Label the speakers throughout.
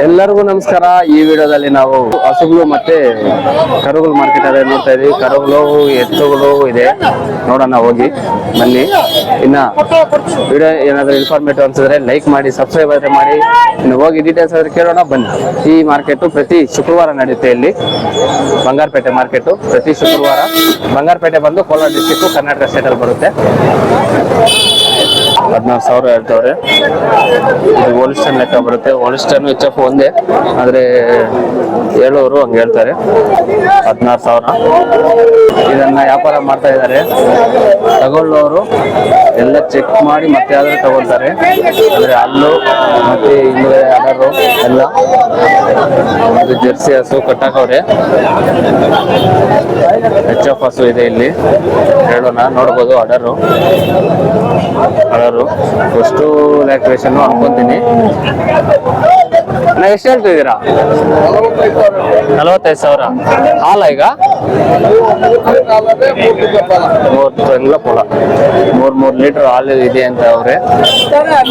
Speaker 1: ಎಲ್ಲರಿಗೂ ನಮಸ್ಕಾರ. ಈ ವಿಡಿಯೋದಲ್ಲಿ ನಾವು ಹಸುಗಳು ಮತ್ತೆ ಕರುಗಳು ಮಾರ್ಕೆಟ್ ಅದೇ ನೋಡ್ತಾ ಇದೀವಿ. ಕರುಗಳು, ಎತ್ತುಗಳು ಇದೆ. ನೋಡೋಣ ಹೋಗಿ, ಬನ್ನಿ. ಇನ್ನ ವಿಡಿಯೋ ಏನಾದ್ರು ಇನ್ಫಾರ್ಮೇಟಿವ್ ಅನ್ಸಿದ್ರೆ ಲೈಕ್ ಮಾಡಿ ಸಬ್ಸ್ಕ್ರೈಬ್ ಆದ್ರೆ ಮಾಡಿ. ಇನ್ನು ಹೋಗಿ ಡೀಟೇಲ್ಸ್ ಆದ್ರೆ ಕೇಳೋಣ, ಬನ್ನಿ. ಈ ಮಾರ್ಕೆಟ್ ಪ್ರತಿ ಶುಕ್ರವಾರ ನಡೆಯುತ್ತೆ ಇಲ್ಲಿ. ಬಂಗಾರಪೇಟೆ ಮಾರ್ಕೆಟ್. ಪ್ರತಿ ಶುಕ್ರವಾರ ಬಂಗಾರಪೇಟೆ ಬಂದು ಕೋಲಾರ ಡಿಸ್ಟಿಕ್ ಕರ್ನಾಟಕ ಸ್ಟೇಟ್ ಅಲ್ಲಿ ಬರುತ್ತೆ. ಹದಿನಾರು ಸಾವಿರ ಹೇಳ್ತವ್ರೆ. ಇದು ಹೋಲಿಸ್ಟನ್ ಲೆಕ್ಕ ಬರುತ್ತೆ. ಹೋಲಿಸ್ಟನ್ ಎಚ್ ಎಫ್ ಒಂದೇ, ಆದರೆ ಹೇಳೋರು ಹಂಗೆ ಹೇಳ್ತಾರೆ. ಹದಿನಾರು ಸಾವಿರ. ಇದನ್ನ ವ್ಯಾಪಾರ ಮಾಡ್ತಾ ಇದ್ದಾರೆ. ತಗೊಳ್ಳೋರು ಎಲ್ಲ ಚೆಕ್ ಮಾಡಿ ಮತ್ತೆ ಆದ್ರೆ ತಗೊಳ್ತಾರೆ. ಅಂದರೆ ಹಲ್ಲು ಮತ್ತೆ ಹಿಂದೆ ಅಡರು ಎಲ್ಲ. ಇದು ಜೆರ್ಸಿ ಹಸು, ಕಟ್ಟಾಕವ್ರೆ. ಎಚ್ ಎಫ್ ಹಸು ಇದೆ ಇಲ್ಲಿ. ಹೇಳೋಣ, ನೋಡ್ಬೋದು ಅಡರು ಅಡರು ಎಷ್ಟು ಲ್ಯಾಕ್ರೇಷನ್ ಅನ್ಕೊಂತೀನಿ ಎಷ್ಟು ಹೇಳ್ತಿದ್ದೀರಾ? ನಲವತ್ತೈದು ಸಾವಿರ. ಹಾಲ ಈಗ? ಮೂರು ತಿಂಗಳ పొಲ ಮೂರ್ ಮೂರ್ ಲೀಟರ್ ಹಾಲು ಇದೆ ಅಂತ ಅವ್ರೆ.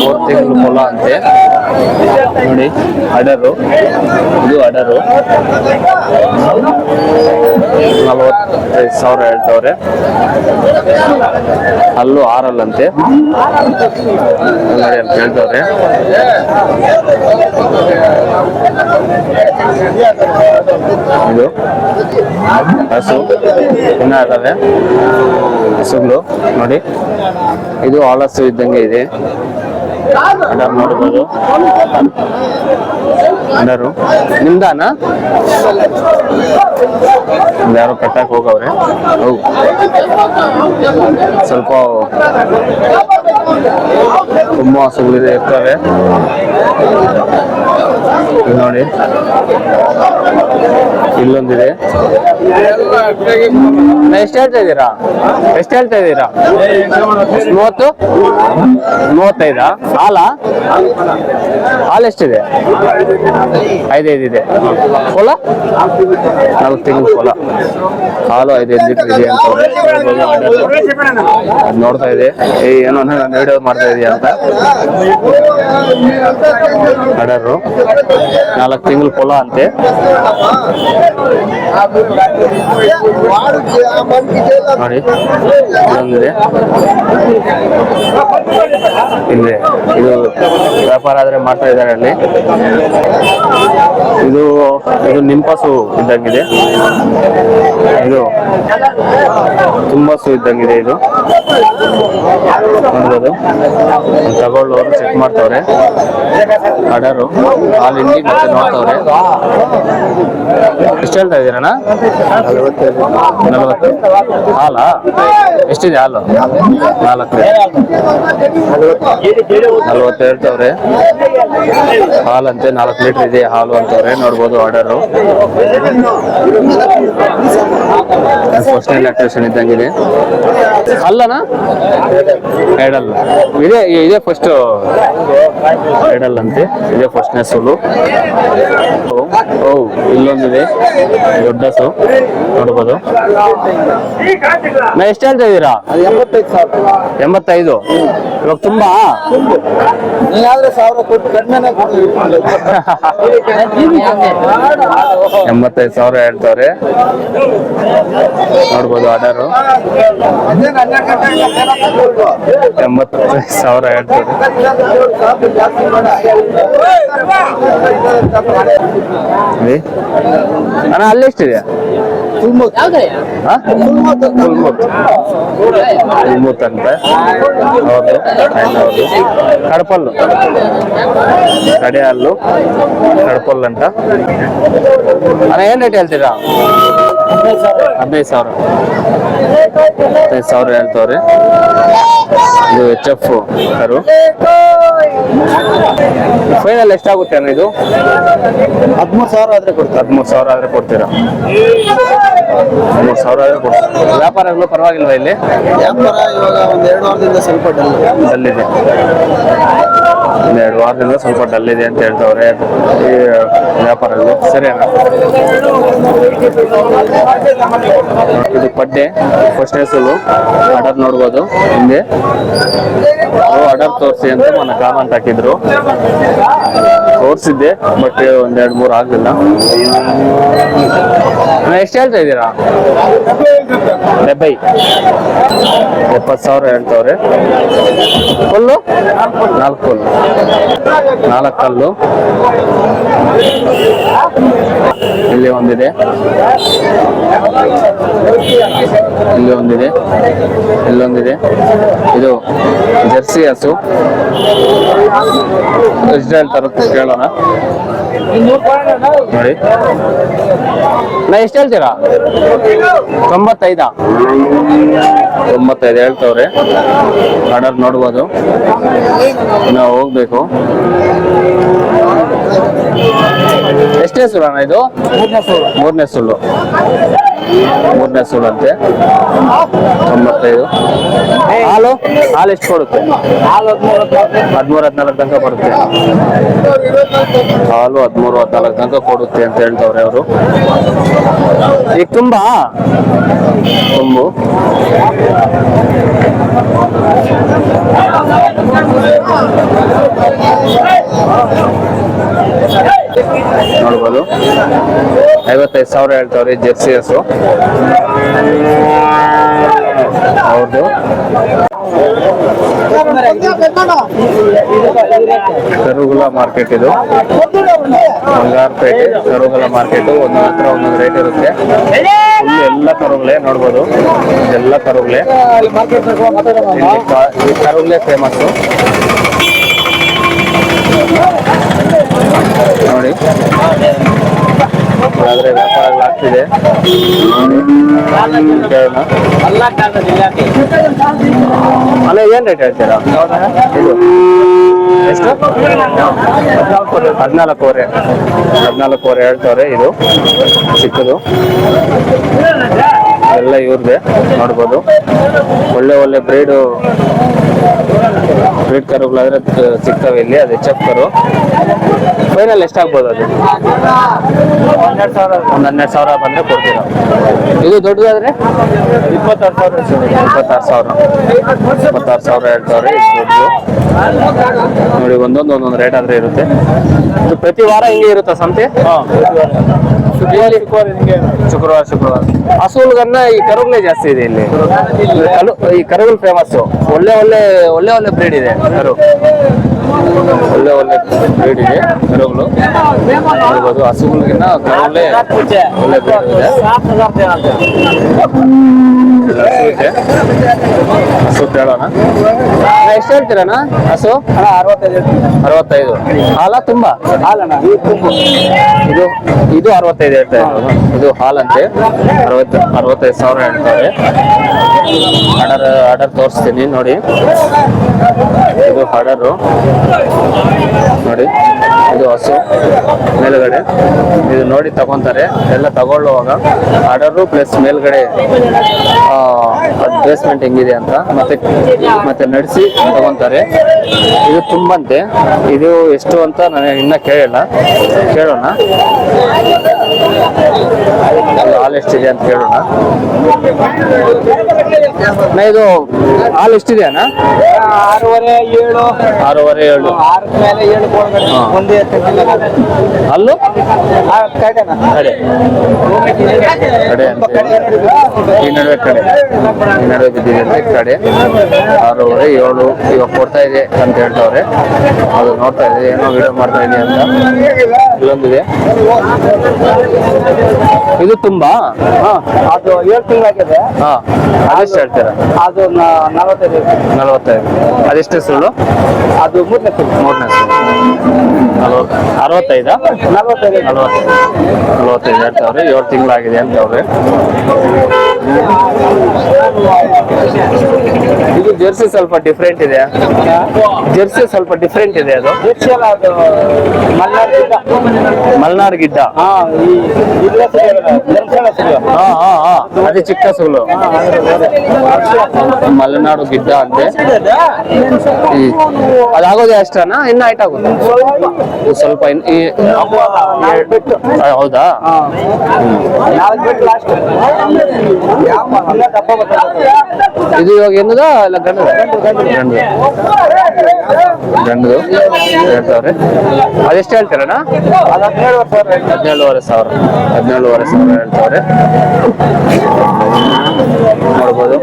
Speaker 1: ಮೂರ್ ತಿಂಗಳು పొಲ ಅಂತೆ. ನೋಡಿ, ಅಡರು. ಇದು ಅಡರು. ನಲವತ್ತೈದು ಸಾವಿರ ಹೇಳ್ತವ್ರೆ. ಅಲ್ಲೂ ಆರಲ್ಲಂತೆ ಹೇಳ್ತವ್ರೆ. ಇದು ಹಸು. ಇನ್ನ ಇದಾವೆ ಹಸುಗಳು, ನೋಡಿ. ಇದು ಹಾಲಸು ಇದ್ದಂಗೆ ಇದೆ. ಅಡರ್ ನೋಡ್ಬೋದು. ಅಡರು ನಿಮ್ದಾನ? ಯಾರೋ ಹೋಗವ್ರೆ? ಹೌ ಸ್ವಲ್ಪ ತುಂಬ ಹಸುಗಳಿದೆ, ಇರ್ತವೆ. ಇದು ನೋಡಿ ಇಲ್ಲೊಂದಿದೆ. ಎಷ್ಟು ಹೇಳ್ತಾ ಇದ್ದೀರಾ? ಎಷ್ಟು ಹೇಳ್ತಾ ಇದ್ದೀರಾ? ಮೂವತ್ತು? ಮೂವತ್ತೈದಾ? ಹಾಲ? ಹಾಲು ಎಷ್ಟಿದೆ? ಐದೈದು ಇದೆ. ಫೋಲ ನಾಲ್ಕು ತಿಂಗಳು ಕೊಲ. ಹಾಲು ಐದೈದು ಲೀಟರ್ ಇದೆ ಅಂತ ನೋಡ್ತಾ ಇದೆ. ಏ, ಏನೋ ವಿಡಿಯೋ ಮಾಡ್ತಾ ಇದೆಯಾ ಅಂತ. ಅಡರು ನಾಲ್ಕು ತಿಂಗಳು ಕೊಲ ಅಂತೆ. ಇಲ್ಲಿ ಇದು ವ್ಯಾಪಾರ ಆದರೆ ಮಾಡ್ತಾ ಇದ್ದಾರೆ ಅಲ್ಲಿ. ಇದು ನಿಂಪಾಸು ಇದ್ದಂಗಿದೆ. ಇದು ತುಂಬಾ ಸು ಇದ್ದಂಗಿದೆ ಇದು. ನೋಡ್ಬೋದು. ತಗೊಳ್ಳೋರು ಚೆಕ್ ಮಾಡ್ತವ್ರೆ. ಅಡರು ಆಲ್ ಇಂಡಿ ಮತ್ತೆ ನೋಡ್ತವ್ರೆ. ಎಷ್ಟು ಹೇಳ್ತಾ ಇದ್ದೀರಣ್ಣ? ನಲವತ್ತು. ಹಾಲ? ಎಷ್ಟಿದೆ ಹಾಲು? ನಾಲ್ಕು. ನಲವತ್ತು ಹೇಳ್ತವ್ರೆ. ಹಾಲಂತೆ ನಾಲ್ಕು ಲೀಟರ್ ಇದೆ, ಹಾಲು ಅಂತವ್ರೆ. ನೋಡ್ಬೋದು ಆರ್ಡರು. ಫಸ್ಟ್ ಎಲೆಕ್ಟ್ರಿಷನ್ ಇದ್ದಂಗಿದೆ. ಅಲ್ಲನಾ? ಎಡಲ್ ಇದೆ ಇದೇ ಫಸ್ಟ್ ಎಡಲ್ ಅಂತೆ. ಇದೆ ಫಸ್ಟ್ನೇ ಸೋಲು ಓ ಇಲ್ಲೊಂದಿದೆ. ದೊಡ್ಡ ಸು. ನೋಡ್ಬೋದು. ನಾ ಎಷ್ಟು ಹೇಳ್ತಾ ಇದ್ದೀರಾ?
Speaker 2: ಎಂಬತ್ತೈದು ಸಾವಿರ.
Speaker 1: ಎಂಬತ್ತೈದು? ಇವಾಗ ತುಂಬಾ? ಎಂಬತ್ತೈದು ಸಾವಿರ ಹೇಳ್ತಾವ್ರೆ. ನೋಡ್ಬೋದು ಆರ್ಡರು ಎಂಬತ್ತೈದು ಸಾವಿರ ಹೇಳ್ತಾರೆ. ಅಣ್ಣ ಅಲ್ಲಿ ಎಷ್ಟಿದೆ ಹಾ? ಕುಲ್ಮುತ್. ಕುಲ್ಮುತ್ ಅಂತ. ಹೌದು. ಹೌದು ಕಡಪಲ್ಲು ಕಡೆ ಹಲ್ಲು ಕಡಪಲ್ಲು ಅಂತ ಅಣ್ಣ ಏನ್ ರೇಟ್ ಹೇಳ್ತೀರಾ ಹದಿನೈದು ಸಾವಿರ ಹೇಳ್ತಾವ್ರಿ. ಇದು ಎಚ್ ಎಫ್ ಕರು. ಫೈನಲ್ ಎಷ್ಟಾಗುತ್ತೆ ಅಣ್ಣ ಇದು?
Speaker 2: ಹದಿಮೂರು ಸಾವಿರ ಆದ್ರೆ ಕೊಡ್ತೀರಾ?
Speaker 1: ಹದಿಮೂರು ಸಾವಿರ ಆದ್ರೆ ಕೊಡ್ತೀರಾ? ಹದಿಮೂರು ಸಾವಿರ ಆದ್ರೆ ಕೊಡ್ತೀರಾ? ವ್ಯಾಪಾರಗಳು ಪರವಾಗಿಲ್ವಾ ಇಲ್ಲಿ?
Speaker 2: ವ್ಯಾಪಾರ ಇವಾಗ ಒಂದ್ ಎರಡು ವಾರದಿಂದ ಸ್ವಲ್ಪ ಡಲ್
Speaker 1: ಡಲ್ ಇದೆ. ಒಂದು ಎರಡು ವಾರದಿಂದ ಸ್ವಲ್ಪ ಡಲ್ ಇದೆ ಅಂತ ಹೇಳ್ತವ್ರೆ. ಈ ವ್ಯಾಪಾರ ಸರಿ ಅಣ್ಣ ಇದು ಪಡ್ಡೆ ಫಸ್ಟ್ ಹೆಸರು ಆರ್ಡರ್ ನೋಡ್ಬೋದು ಹಿಂದೆ ಆರ್ಡರ್ ತೋರಿಸಿ ಅಂತ ನನ್ನ ಕಾಮೆಂಟ್ ಹಾಕಿದ್ರು. ತೋರಿಸಿದ್ದೆ ಬಟ್ ಒಂದೆರಡು ಮೂರು ಆಗಲಿಲ್ಲ. ಎಷ್ಟು ಹೇಳ್ತಾ ಇದ್ದೀರಾ? ಡೆಬ್ಬೈ. ಎಪ್ಪತ್ತು ಸಾವಿರ ಹೇಳ್ತವ್ರೆ. ಫುಲ್ಲು ನಾಲ್ಕು ಫುಲ್ಲು ನಾಲ್ಕು ಕಲ್ಲು. ಇಲ್ಲಿ ಒಂದಿದೆ. ಇಲ್ಲಿ ಒಂದಿದೆ. ಇಲ್ಲೊಂದಿದೆ ಇದು ಜರ್ಸಿ ಹಸು. ಎಷ್ಟು ಹೇಳ್ತಾರ ಕೇಳೋಣ. ನೋಡಿ. ನಾ ಎಷ್ಟು ಹೇಳ್ತೀರಾ? ತೊಂಬತ್ತೈದ? ತೊಂಬತ್ತೈದು ಹೇಳ್ತವ್ರೆ. ಆರ್ಡರ್ ನೋಡ್ಬೋದು. ನಾವು ಹೋಗ್ಬೇಕು. ಎಷ್ಟೇ ಸುಳ್ಳು ಮೂರನೇ ಇದು ಮೂರನೇ ಸುಳ್ಳು ಮೂರನೇ ಸುಳ್ಳು ಅಂತೆ ತೊಂಬತ್ತೈದು. ಹಾಲು? ಹಾಲು ಎಷ್ಟು ಕೊಡುತ್ತೆ? ಹದಿಮೂರು, ಹದಿನಾಲ್ಕು ತನಕ ಬರುತ್ತೆ. ಹಾಲು ಹದಿಮೂರು, ಹದಿನಾಲ್ಕು ತನಕ ಕೊಡುತ್ತೆ ಅಂತ ಹೇಳ್ತವ್ರೆ ಅವರು. ಈಗ ತುಂಬಾ? ತುಂಬು. ನೋಡ್ಬೋದು. ಐವತ್ತೈದು ಸಾವಿರ ಹೇಳ್ತಾವ್ರಿ ಜೆರ್ಸಿ ಹಸು ಹೌದು ಕರುಗುಲ ಮಾರ್ಕೆಟ್ ಇದು. ಬಂಗಾರಪೇಟೆ ಕರುಗುಲ ಮಾರ್ಕೆಟ್ ಒಂದು ಹತ್ರ ಒಂದೊಂದು ರೇಟ್ ಇರುತ್ತೆ. ಎಲ್ಲ ಕರುಗಳೇ ನೋಡ್ಬೋದು. ಎಲ್ಲ ಕರುಗಳೇ. ಕರುಗಳೇ ಫೇಮಸ್ ನೋಡಿ. ಆದರೆ ವ್ಯಾಪಾರಗಳಾಗ್ತಿದೆ ಅಲ್ಲ ಏನ್ ರೇಟ್ ಹೇಳ್ತೀರಾ? ಇದು. ಎಷ್ಟು? ಹದಿನಾಲ್ಕೂವರೆ. ಹದಿನಾಲ್ಕೂವರೆ ಹೇಳ್ತವ್ರೆ ಇದು. ಚಿಕ್ಕದು. ಎಲ್ಲ ಇವ್ರದೇ ನೋಡ್ಬೋದು. ಒಳ್ಳೆ ಒಳ್ಳೆ ಬ್ರೀಡು ಬ್ರೀಡ್ ಕರುಗಳಾದ್ರೆ ಸಿಗ್ತವೆ ಇಲ್ಲಿ ಅದು ಎಚ್ ಎಫ್ ಕರು. ಫೈನಲ್ ಎಷ್ಟಾಗ್ಬೋದು ಅದು? ಒಂದು ಹನ್ನೆರಡು ಸಾವಿರ ಬಂದ್ರೆ ಕೊಡ್ತೀರಾ ಇದು ದೊಡ್ಡದಾದ್ರೆ? ಇಪ್ಪತ್ತಾರು ಸಾವಿರ ಇಪ್ಪತ್ತಾರು ಸಾವಿರ. ಇಪ್ಪತ್ತಾರು ಸಾವಿರ ಎರಡು ಸಾವಿರ ದೊಡ್ಡದು. ನೋಡಿ ಒಂದೊಂದು ಒಂದೊಂದು ರೇಟ್ ಆದ್ರೆ ಇರುತ್ತೆ. ಇದು ಪ್ರತಿ ವಾರ ಹಿಂಗೆ ಇರುತ್ತಾ ಸಂತೆ? ಇಲ್ಲಿ ಶುಕ್ರವಾರ ಶುಕ್ರವಾರ ಹಸುಗನ್ನ ಈ ಕರುಗಳೇ ಜಾಸ್ತಿ ಇದೆ ಇಲ್ಲಿ. ಕರು ಈ ಕರುಗಳು ಫೇಮಸ್ ಒಳ್ಳೆ ಒಳ್ಳೆ ಒಳ್ಳೆ ಒಳ್ಳೆ ಬ್ರೀಡ್ ಇದೆ. ಕರು ಒಳ್ಳೆ ಒಳ್ಳೆ ಬ್ರೀಡ್ ಇದೆ, ಕರುಗಳು. ನೋಡ್ಬೋದು ಹಸುಗಳಿಗಿನ್ನ ಕರುಗಳೇ ಒಳ್ಳೆ ಬ್ರೀಡ್ ಇದೆ. ಕೇಳೋಣ ಎಷ್ಟು ಹೇಳ್ತೀರಣ್ಣ? ಹಸು? ಅರವತ್ತೈದು. ಹಾಲ ತುಂಬಾ?
Speaker 2: ಹಾಲಣ್ಣ.
Speaker 1: ಇದು ಇದು ಅರವತ್ತೈದು ಹೇಳ್ತಾ ಇದು ಹಾಲಂತೆ. ಅರವತ್ತು, ಅರವತ್ತೈದು ಸಾವಿರ ಹೇಳ್ತಾರೆ. ಆರ್ಡರ್ ಆರ್ಡರ್ ತೋರಿಸ್ತೀನಿ, ನೋಡಿ. ಇದು ಆರ್ಡರು ನೋಡಿ. ಇದು ಹಸು ಮೇಲ್ಗಡೆ. ಇದು ನೋಡಿ ತಗೊಂತಾರೆ. ಎಲ್ಲ ತಗೊಳ್ಳುವಾಗ ಆರ್ಡರು ಪ್ಲಸ್ ಮೇಲ್ಗಡೆ ಬೇಸ್ಮೆಂಟ್ ಹೆಂಗಿದೆ ಅಂತ ಮತ್ತೆ ಮತ್ತೆ ನಡೆಸಿ ತಗೊಂತಾರೆ. ಇದು ತುಂಬಂತೆ. ಇದು ಎಷ್ಟು ಅಂತ ನನಗೆ ಇನ್ನ ಕೇಳಲ್ಲ. ಕೇಳೋಣ. ಹಾಲು ಎಷ್ಟಿದೆ ಅಂತ ಕೇಳೋಣ. ನಾ ಇದು ಹಾಲು ಎಷ್ಟಿದೆ ಅಣ್ಣ
Speaker 2: ಆರೂವರೆ ಏಳು.
Speaker 1: ಆರೂವರೆ ಏಳು.
Speaker 2: ಆರ ಮೇಲೆ ಏಳು. ಒಂದೇ
Speaker 1: ಅಲ್ಲೂ?
Speaker 2: ಕಡೆನಾ
Speaker 1: ಕಡೆ ಕಡೆ. ಈ ನಡುವೆ ಕಡೆ. ಈ ನಡುವೆ ಬಿದ್ದಿದೆ ಕಡೆ. ಆರೂವರೆ ಏಳು ಇವಾಗ ಕೊಡ್ತಾ ಇದೆ ಅಂತ ಹೇಳ್ತವ್ರೆ. ಅದು ನೋಡ್ತಾ ಇದೆ. ಏನೋ ವಿಡಿಯೋ ಮಾಡ್ತಾ ಇದೆ ಅಂತ. ಇಲ್ಲೊಂದಿದೆ. ಇದು ತುಂಬಾ?
Speaker 2: ಹಾ ಅದು ಏಳು ತಿಂಗಳಾಗಿದೆ.
Speaker 1: ಹಾ ಅದೆಷ್ಟು ಹೇಳ್ತೀರಾ?
Speaker 2: ಅದು ನ- ನಲವತ್ತೈದು.
Speaker 1: ನಲವತ್ತೈದು. ಅದೆಷ್ಟು ಸುಳ್ಳು
Speaker 2: ಅದು ಮೂರನೇ
Speaker 1: ಮೂರನೇ ಸುಳ್ಳು ನಲವತ್ತು ಅರವತ್ತೈದಾ?
Speaker 2: ನಲವತ್ತೈದು.
Speaker 1: ನಲವತ್ತು ನಲವತ್ತೈದು. ಹೇಳ್ತಾವ್ರೆ ಏಳು ತಿಂಗಳಾಗಿದೆ ಅಂತವ್ರೆ ಇದು ಜೆರ್ಸಿ ಸ್ವಲ್ಪ ಡಿಫ್ರೆಂಟ್ ಇದೆ ಜೆರ್ಸಿ ಸ್ವಲ್ಪ ಡಿಫ್ರೆಂಟ್ ಇದೆ ಅದು
Speaker 2: ಹೆಚ್ಚಲ್ಲ ಅದು ಮಲ್ನಾಡ್ ಗಿಡ್ಡ
Speaker 1: ಮಲ್ನಾಡ್ ಗಿಡ್ಡ
Speaker 2: ಹಾ ಈ ಇಲ್ಲ ಸಿಗೋಲ್ಲ ಧರ್ಮಸ್ಥಳ ಸಿಗೋ
Speaker 1: ಹಾ ಹಾ ಹಾ ಅದೇ ಚಿಕ್ಕ ಸುಗಳು ಮಲೆನಾಡು ಗಿಡ್ಡ ಅಂತೆ ಹ್ಮ್ ಅದಾಗೋದೇ ಅಷ್ಟನಾ ಇನ್ನು ಹೈಟ್ ಆಗುತ್ತೆ ಇದು ಸ್ವಲ್ಪ ಇನ್- ಈ
Speaker 2: ನಾಲ್ಕು ಬಿಟ್ಟು
Speaker 1: ಆ, ಹೌದಾ ಇದು ಇವಾಗ ಏನದ ಇಲ್ಲ ಗಂಡು ಗಂಡು ಗಂಡು ಹೇಳ್ತಾವ್ರೆ ಅದೆಷ್ಟು ಹೇಳ್ತೀರಣ್ಣ? ಹದಿನೇಳುವರೆ ಸಾವಿರ. ಹದಿನೇಳುವರೆ ಸಾವಿರ ಹೇಳ್ತಾವ್ರೆ ನೋಡ್ಬೋದು.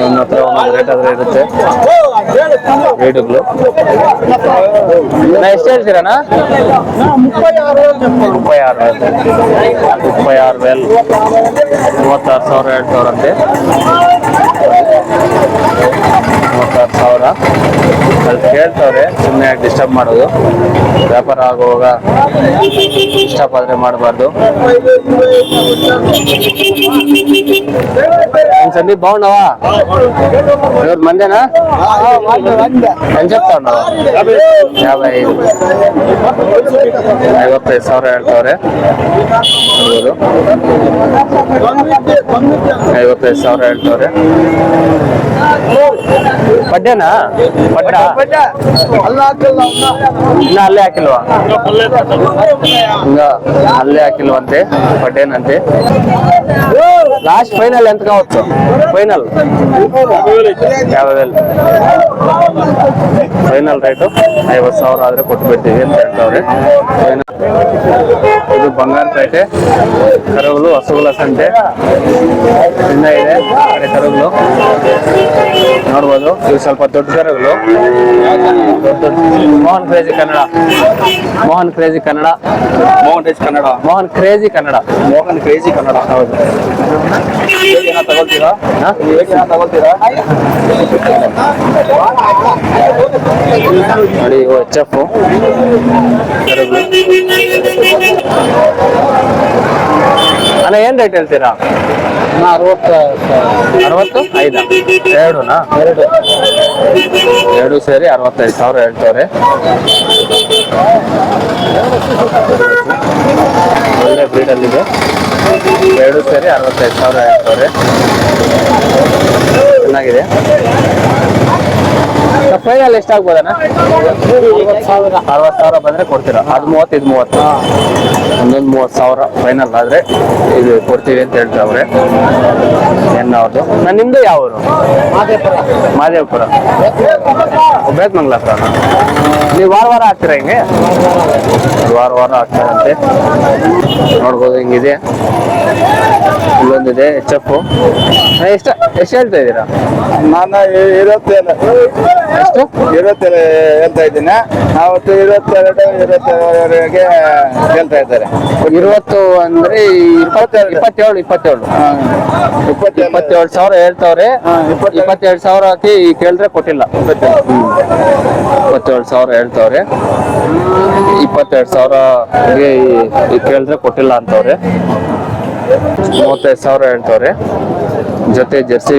Speaker 1: ನನ್ನ ಹತ್ರ ಒಂದು ರೇಟ್ ಆದ್ರೆ ಇರುತ್ತೆ. ರೇಟುಗಳು ನಾ ಎಷ್ಟು ಹೇಳ್ತೀರಣ್ಣ ಮುಪ್ಪೈ ಆರು ಮುಪ್ಪೈ ಆರು ವೇಲ್ ಮೂವತ್ತಾರು ಸಾವಿರ ಎರಡು ಸಾವಿರ ಅಂತೆ ಇಪ್ಪತ್ತಾರು ಸಾವಿರ ಅಲ್ಲಿ ಕೇಳ್ತವ್ರೆ ಸುಮ್ಮನೆ ಡಿಸ್ಟರ್ಬ್ ಮಾಡೋದು. ವ್ಯಾಪಾರ ಆಗುವಾಗ ಡಿಸ್ಟರ್ಬ್ ಆದರೆ ಮಾಡಬಾರ್ದು. ಸಂದೀಪ್ ಭವನವ ಇವ್ರ ಮಂದೇನಾ ಎಂಜಪ್ಪ ಐವತ್ತೈದು ಸಾವಿರ ಹೇಳ್ತವ್ರೆ. ಐವತ್ತೈದು ಸಾವಿರ ಹೇಳ್ತವ್ರೆ. ಪಡ್ಡೇನಾ ಪಡ್ಡ
Speaker 2: ಅಲ್ಲ ಹಾಕಿಲ್ಲ
Speaker 1: ಇನ್ನ ಅಲ್ಲೇ ಹಾಕಿಲ್ವಾ ఇంకా అల్లే ಹಾಕಿಲ್ವಂತೆ పడ్డేనంతే లాస్ట్ ఫైనల్ ఎంత కావచ్చు ఫైనల్ యాభై వేలు ಫೈನಲ್ ರೇಟು ಐವತ್ತು ಸಾವಿರ ಆದ್ರೆ ಕೊಟ್ಟು ಬಿಡ್ತೀವಿ ಅಂತ ಹೇಳ್ತಾವ್ರೆ ಫೈನಲ್ ಇದು ಬಂಗಾರಪೇಟೆ ಕರುಗಳು ಹಸುಗಳ ಸಂತೆ ಇನ್ನ ಇದೆ ಆ ಕಡೆ ಕರುಗಳು ನೋಡ್ಬೋದು ಇವು ಸ್ವಲ್ಪ ದೊಡ್ಡ ಕರುಗಳು ದೊಡ್ಡ ದೊಡ್ಡ ಮೋಹನ್ ಕ್ರೇಜಿ ಕನ್ನಡ ಮೋಹನ್ ಕ್ರೇಜಿ ಕನ್ನಡ
Speaker 2: ಮೋಹನ್ ರೇಜ್ ಕನ್ನಡ
Speaker 1: ಮೋಹನ್ ಕ್ರೇಜಿ ಕನ್ನಡ
Speaker 2: ಮೋಹನ್ ಕ್ರೇಜಿ ಕನ್ನಡ
Speaker 1: ಹೌದು
Speaker 2: ಏನ ತಗೊಳ್ತೀರಾ
Speaker 1: ಹಾ?
Speaker 2: ಏನ ತಗೊಳ್ತೀರಾ
Speaker 1: ನೋಡಿ ಇವು ಎಚ್ ಎಫ್ ಅಣ್ಣ ಏನ್ ರೇಟ್ ಹೇಳ್ತೀರಾ
Speaker 2: ಅರವತ್ತು
Speaker 1: ಅರವತ್ತು? ಐದ. ಎರಡುನಾ?
Speaker 2: ಎರಡು.
Speaker 1: ಎರಡು ಸೇರಿ ಅರವತ್ತೈದು ಸಾವಿರ ಹೇಳ್ತವ್ರೆ. ಒಳ್ಳೆ ಬ್ರೀಡಲ್ಲಿದೆ. ಎರಡು ಸೇರಿ ಅರವತ್ತೈದು ಸಾವಿರ ಹೇಳ್ತವ್ರೆ. ಚೆನ್ನಾಗಿದೆ. ಫೈನಲ್ ಎಷ್ಟಾಗ್ಬೋದಣ್ಣ ಅರವತ್ತು ಸಾವಿರ ಬಂದ್ರೆ ಕೊಡ್ತೀರಾ? ಅದು ಮೂವತ್ತು ಇದು ಮೂವತ್ತು. ಒಂದೊಂದು ಮೂವತ್ತು ಸಾವಿರ ಫೈನಲ್ ಆದ್ರೆ ಇದು ಕೊಡ್ತೀವಿ ಅಂತ ಹೇಳ್ತಾವ್ರೆ. ಏನ್ ಅವ್ರದ್ದು ನಾನು ನಿಮ್ದು ಯಾವ ಊರು? ಮಾದೇವಪುರ. ಬೇಕಮಂಗ್ಲ ಹತ್ರ ನೀವು ವಾರ ವಾರ ಹಾಕ್ತೀರಾ ಹಿಂಗೆ? ವಾರ ವಾರ ಹಾಕ್ತಾರಂತೆ. ನೋಡ್ಬೋದು ಹಿಂಗಿದೆ. ಇಲ್ಲೊಂದಿದೆ ಎಚ್ ಎಫ್ ಎಷ್ಟು ಎಷ್ಟು ಹೇಳ್ತಾ ಇದ್ದೀರಾ?
Speaker 2: ನಾನು ಇರುತ್ತೇನೆ.
Speaker 1: ಎಷ್ಟು?
Speaker 2: ಇರುತ್ತೇನೆ ಹೇಳ್ತಾ ಇದ್ದೀನಿ. ಅವತ್ತು ಇರುತ್ತೆರಡು ಇರುತ್ತೆರಡುವರೆಗೆ ಹೇಳ್ತಾ ಇದ್ದಾರೆ.
Speaker 1: ಇರುವತ್ತು ಅಂದ್ರೆ ಇಪ್ಪತ್ತೇಳು ಇಪ್ಪತ್ತೇಳು. ಇಪ್ಪತ್ತೇಳು
Speaker 2: ಇಪ್ಪತ್ತು
Speaker 1: ಇಪ್ಪತ್ತೇಳು ಸಾವಿರ ಹೇಳ್ತಾವ್ರೆ.
Speaker 2: ಇಪ್ಪತ್ತೇಳು.
Speaker 1: ಸಾವಿರ ಹಾಕಿ ಕೇಳಿದ್ರೆ ಕೊಟ್ಟಿಲ್ಲ. ಇಪ್ಪತ್ತೇಳು ಸಾವಿರ ಹೇಳ್ತಾವ್ರೆ. ಇಪ್ಪತ್ತೆರಡು ಸಾವಿರ ಕೇಳಿದ್ರೆ ಕೊಟ್ಟಿಲ್ಲ ಅಂತವ್ರೆ. ಮೂವತ್ತೈದು ಸಾವಿರ ಹೇಳ್ತಾವ್ರೆ. ಜೊತೆ ಜರ್ಸಿ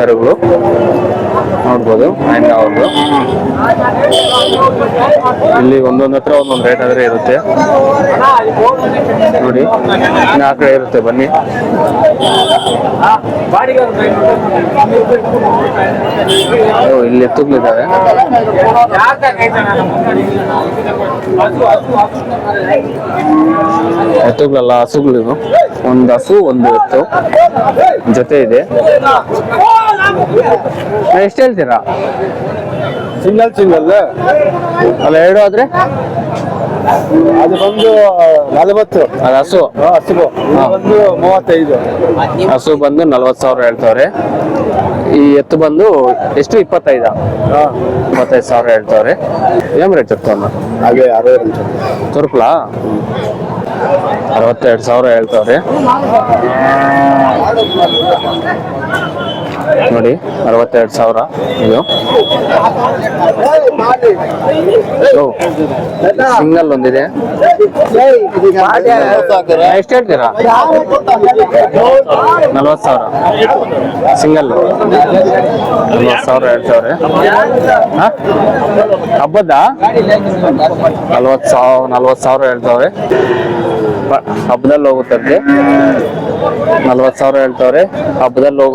Speaker 1: ಕರುಗಳು. ನೋಡ್ಬೋದು. ಆ್ಯಂಡ್ ಅವ್ರದ್ದು ಇಲ್ಲಿ ಒಂದೊಂದು ಹತ್ರ ಒಂದೊಂದು ರೇಟ್ ಆದ್ರೆ ಇರುತ್ತೆ. ನೋಡಿ, ಇನ್ನು ಆ ಕಡೆ ಇರುತ್ತೆ, ಬನ್ನಿ. ಇಲ್ಲಿ ಎತ್ತುಗಳಿದ್ದಾವೆ ಎತ್ತುಗಳಲ್ಲ ಹಸುಗಳಿವು. ಒಂದು ಹಸು, ಒಂದು ಎತ್ತು. ಜೊತೆ ಇದೆ. ಎಷ್ಟು ಹೇಳ್ತೀರಾ?
Speaker 2: ಸಿಂಗಲ್ ಸಿಂಗಲ್
Speaker 1: ಅಲ್ಲ? ಎರಡು ಆದ್ರೆ?
Speaker 2: ಅದು ಬಂದು ನಲವತ್ತು.
Speaker 1: ಅದು ಹಸು.
Speaker 2: ಹಸು ಬಂದು ಮೂವತ್ತೈದು.
Speaker 1: ಹಸು ಬಂದು ನಲ್ವತ್ತು ಸಾವಿರ ಹೇಳ್ತಾವ್ರೆ. ಈ ಎತ್ತು ಬಂದು ಎಷ್ಟು? ಇಪ್ಪತ್ತೈದ? ಇಪ್ಪತ್ತೈದು ಸಾವಿರ ಹೇಳ್ತಾವ್ರೆ. ಏನ್ ರೇಟ್ ಇರ್ತಾವ
Speaker 2: ಹಾಗೆ ಅರವತ್ತು
Speaker 1: ತುರುಕ್ಲಾ? ಅರವತ್ತೆರಡು ಸಾವಿರ ಹೇಳ್ತಾವ್ರೆ. ನೋಡಿ, ಅರವತ್ತೆರಡು ಸಾವಿರ ಇದು. ಸಿಂಗಲ್ ಒಂದಿದೆ. ಎಷ್ಟು ಹೇಳ್ತೀರಾ? ನಲ್ವತ್ತು ಸಾವಿರ. ಸಿಂಗಲ್. ನಲ್ವತ್ತು ಸಾವಿರ ಹೇಳ್ತಾವ್ರೆ? ಹಬ್ಬದ ನಲ್ವತ್ತು ಸಾವಿರ ನಲ್ವತ್ತು ಸಾವಿರ ಹೇಳ್ತಾವ್ರೆ. ಹಬ್ಬದಲ್ಲಿ ಹೋಗುತ್ತಂತೆ. ನಲ್ವತ್ತು ಸಾವಿರ ಹೇಳ್ತಾವ್ರೆ. ಹಬ್ಬದಲ್ಲಿ ಹೋಗ